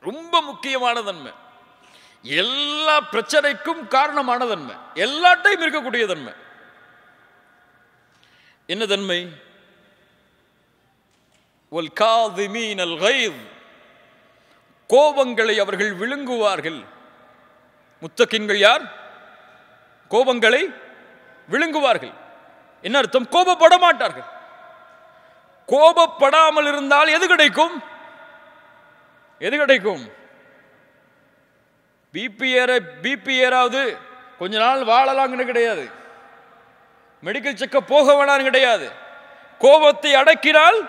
ரொம்ப முக்கியமான தன்மை. எல்லா பிரச்சனைக்கும் காரணமான தன்மை. எல்லா இருக்கக்கூடிய தன்மை. என்ன தன்மை? கோபங்களை அவர்கள் விழுங்குவார்கள். முத்தக்கின்கள் யார்? கோபங்களை விழுங்குவார்கள். என்ன அர்த்தம்? கோபப்பட மாட்டார்கள் கோபப்படாமல் இருந்தால் எது கிடைக்கும்? எது கிடைக்கும்? பிபி ஏற பிபி ஏறாவது கொஞ்ச நாள் வாழலாம்னு கிடையாது. மெடிக்கல் செக்கப் போக வேணான்னு கிடையாது. கோபத்தை அடக்கினால்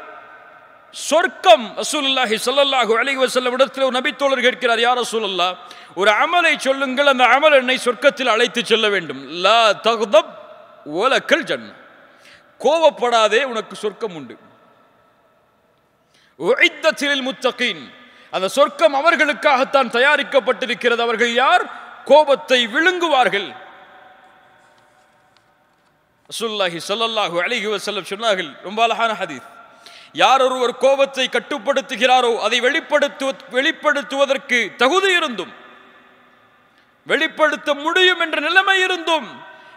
சொர்க்கம் ரசூலுல்லாஹி சொல்லல்லாஹு அலைஹி வஸல்லம் இடத்துல ஒரு நபித்தோழர் கேட்கிறார் யார் ரசூலுல்லாஹ் ஒரு அமலை சொல்லுங்கள் அந்த அமல் என்னை சொர்க்கத்தில் அழைத்து செல்ல வேண்டும். லா தகுதப் ஓலக்கல் ஜன்ன கோவப்படாதே உனக்கு சொர்க்கம் உண்டு. உழைத்தத்தில் முத்தகீன். அந்த சொர்க்கம் அவர்களுக்காகத்தான் தயாரிக்கப்பட்டிருக்கிறது. அவர்கள் யார்? கோபத்தை விழுங்குவார்கள். ரசூல்லாஹி சொல்லல்லாஹு அலிஹி வசல்லம் சொன்னார்கள் ரொம்ப அழகான ஹதீஸ். யார் ஒருவர் கோபத்தை கட்டுப்படுத்துகிறாரோ அதை வெளிப்படுத்து வெளிப்படுத்துவதற்கு தகுதி இருந்தும் வெளிப்படுத்த முடியும் என்ற நிலைமை இருந்தும்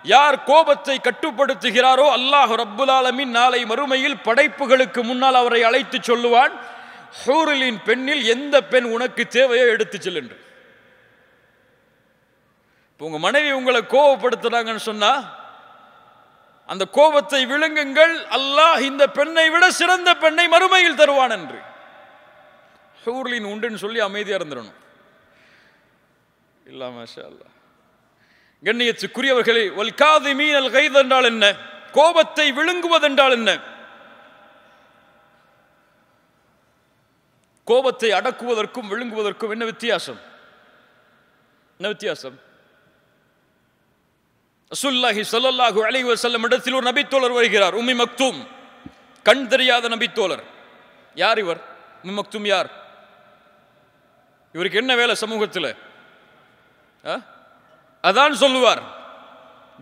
யார் கோபத்தை கட்டுப்படுத்துகிறாரோ அல்லாஹ் ரப்புல் ஆலமீன் நாளை மறுமையில் படைப்புகளுக்கு முன்னால் அவரை அழைத்து சொல்லுவான் ஹூரலின் பெண்ணில் எந்த பெண் உனக்கு தேவையோ எடுத்து செல்லுன்று இப்போ உங்க மனைவி உங்களை கோபப்படுத்துறாங்கன்னு சொன்னா அந்த கோபத்தை விழுங்குங்கள். அல்லாஹ் இந்த பெண்ணை விட சிறந்த பெண்ணை மறுமையில் தருவான் என்று. ஹூர்லின் உண்டுன்னு சொல்லி அமைதியாக இருந்துடணும். இல்லாம அல்லாஹ் கண்ணியத்துக்குரியவர்களே வல்காதி மீனல் கைது என்றால் என்ன? கோபத்தை விழுங்குவதென்றால் என்ன? கோபத்தை அடக்குவதற்கும் விழுங்குவதற்கும் என்ன வித்தியாசம்? என்ன வித்தியாசம்? ரசூல்லாஹி ஸல்லல்லாஹு அலைஹி வஸல்லம் இடத்தில் ஒரு நபித்தோழர் வருகிறார் உம்மி மக்தூம். கண் தெரியாத நபித்தோழர். யார் இவர்? உம்மி மக்தூம் யார்? இவருக்கு என்ன வேலை சமூகத்தில்? ஆ? அதான் சொல்லுவார்.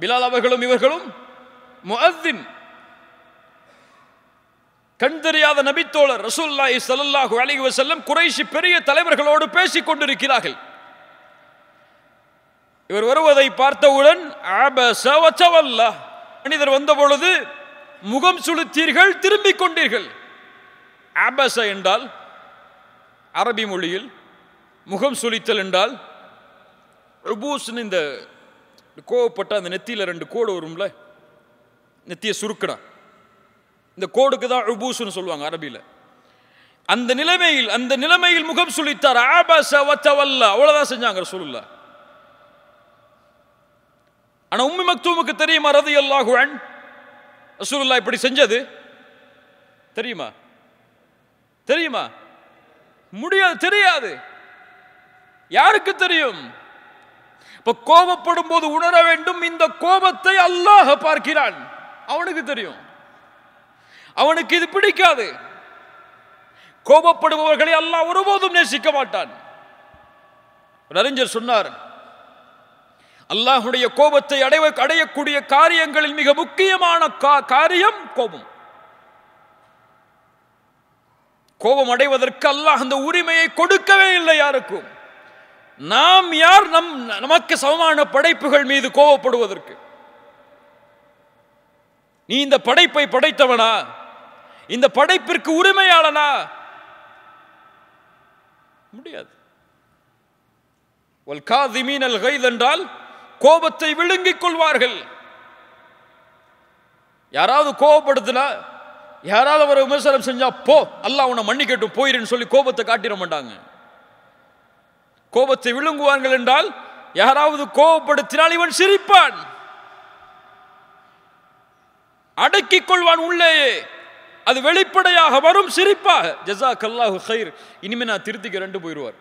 பிலால் அவர்களும் இவர்களும் முஅத்தின். கண் தெரியாத நபித்தோழர் ரசூல்லாஹி ஸல்லல்லாஹு அலைஹி வஸல்லம் குறைஷி பெரிய தலைவர்களோடு பேசிக் கொண்டிருக்கிறார்கள். இவர் வருவதை பார்த்தவுடன் மனிதர் வந்த பொழுது முகம் சுளுத்தீர்கள் திரும்பிக் கொண்டீர்கள். ஆபச என்றால் அரபி மொழியில் முகம் சுளித்தல் என்றால் ருபூஸ்னு இந்த கோவப்பட்ட அந்த நெத்தியில் ரெண்டு கோடு வரும்ல நெத்தியை சுருக்கடா இந்த கோடுக்கு தான் ருபூஸ்னு சொல்லுவாங்க அரபியில். அந்த நிலைமையில் அந்த நிலைமையில் முகம் சுளித்தார் ஆபச வச்சவல்ல. அவ்வளோதான் செஞ்சாங்க ரசூலுல்லாஹ். ஆனால் உம்மி மக்தூமுக்கு தெரியுமா ரதி அல்லாஹு அன் இப்படி செஞ்சது? தெரியுமா? தெரியுமா? முடியாது தெரியாது. யாருக்கு தெரியும்? இப்ப கோபப்படும் போது உணர வேண்டும் இந்த கோபத்தை அல்லாஹ் பார்க்கிறான். அவனுக்கு தெரியும். அவனுக்கு இது பிடிக்காது. கோபப்படுபவர்களை அல்லாஹ் ஒருபோதும் நேசிக்க மாட்டான். ஒரு அறிஞர் சொன்னார் அல்லாஹுடைய கோபத்தை அடைய அடையக்கூடிய காரியங்களில் மிக முக்கியமான கா- காரியம் கோபம். கோபம் அடைவதற்கு அல்லாஹ் அந்த உரிமையை கொடுக்கவே இல்லை யாருக்கும். நாம் யார்? நம் நமக்கு சமமான படைப்புகள் மீது கோபப்படுவதற்கு. நீ இந்த படைப்பை படைத்தவனா? இந்த படைப்பிற்கு உரிமையாளனா? முடியாது. வல்காதிமீன் அல் என்றால் கோபத்தை விழுங்கிக் கொள்வார்கள். யாராவது கோபப்படுத்தினா யாராவது ஒரு விமர்சனம் செஞ்சா போ அல்லாஹ் உன்னை மன்னிக்கட்டும் போயிருன்னு சொல்லி கோபத்தை காட்டிட மாட்டாங்க. கோபத்தை விழுங்குவார்கள் என்றால் யாராவது கோபப்படுத்தினால் இவன் சிரிப்பான். அடக்கிக் கொள்வான் உள்ளேயே. அது வெளிப்படையாக வரும் சிரிப்பாக. ஜஸாக் அல்லாஹு ஹைர் இனிமே நான் திருத்திக்க ரெண்டு போயிடுவார்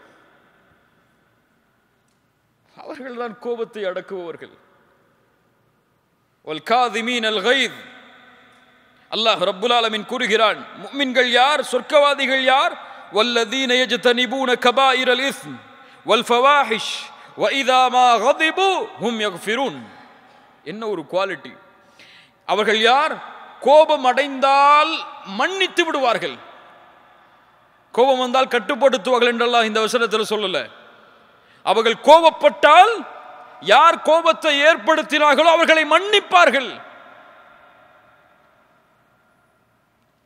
அவர்கள் தான் கோபத்தை அடக்குபவர்கள் والكاظمين الغيظ அல்லாஹ் ரப்புல் ஆலமீன் கூறுகிறான் முஃமின்கள் யார் சொர்க்கவாதிகள் யார் والذين يجتنبون كبائر الاثم والفواحش واذا ما غضبوا هم يغفرون என்ன ஒரு குவாலிட்டி அவர்கள் யார் கோபம் அடைந்தால் மன்னித்து விடுவார்கள் கோபம் வந்தால் கட்டுப்படுத்துவார்கள் என்றெல்லாம் இந்த வசனத்தில் சொல்லல அவர்கள் கோபப்பட்டால் யார் கோபத்தை ஏற்படுத்தினார்களோ அவர்களை மன்னிப்பார்கள்.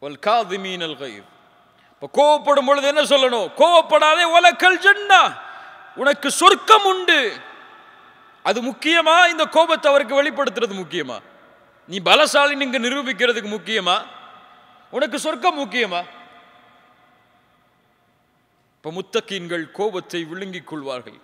வல்காதிமீன் கோவப்படும் பொழுது என்ன சொல்லணும்? கோவப்படாதே உலக்கல் ஜன்னா. உனக்கு சொர்க்கம் உண்டு. அது முக்கியமா? இந்த கோபத்தை அவருக்கு வெளிப்படுத்துறது முக்கியமா? நீ பலசாலி நீங்க நிரூபிக்கிறதுக்கு முக்கியமா? உனக்கு சொர்க்கம் முக்கியமா? இப்போ முத்தக்கீன்கள் கோபத்தை விழுங்கிக் கொள்வார்கள்.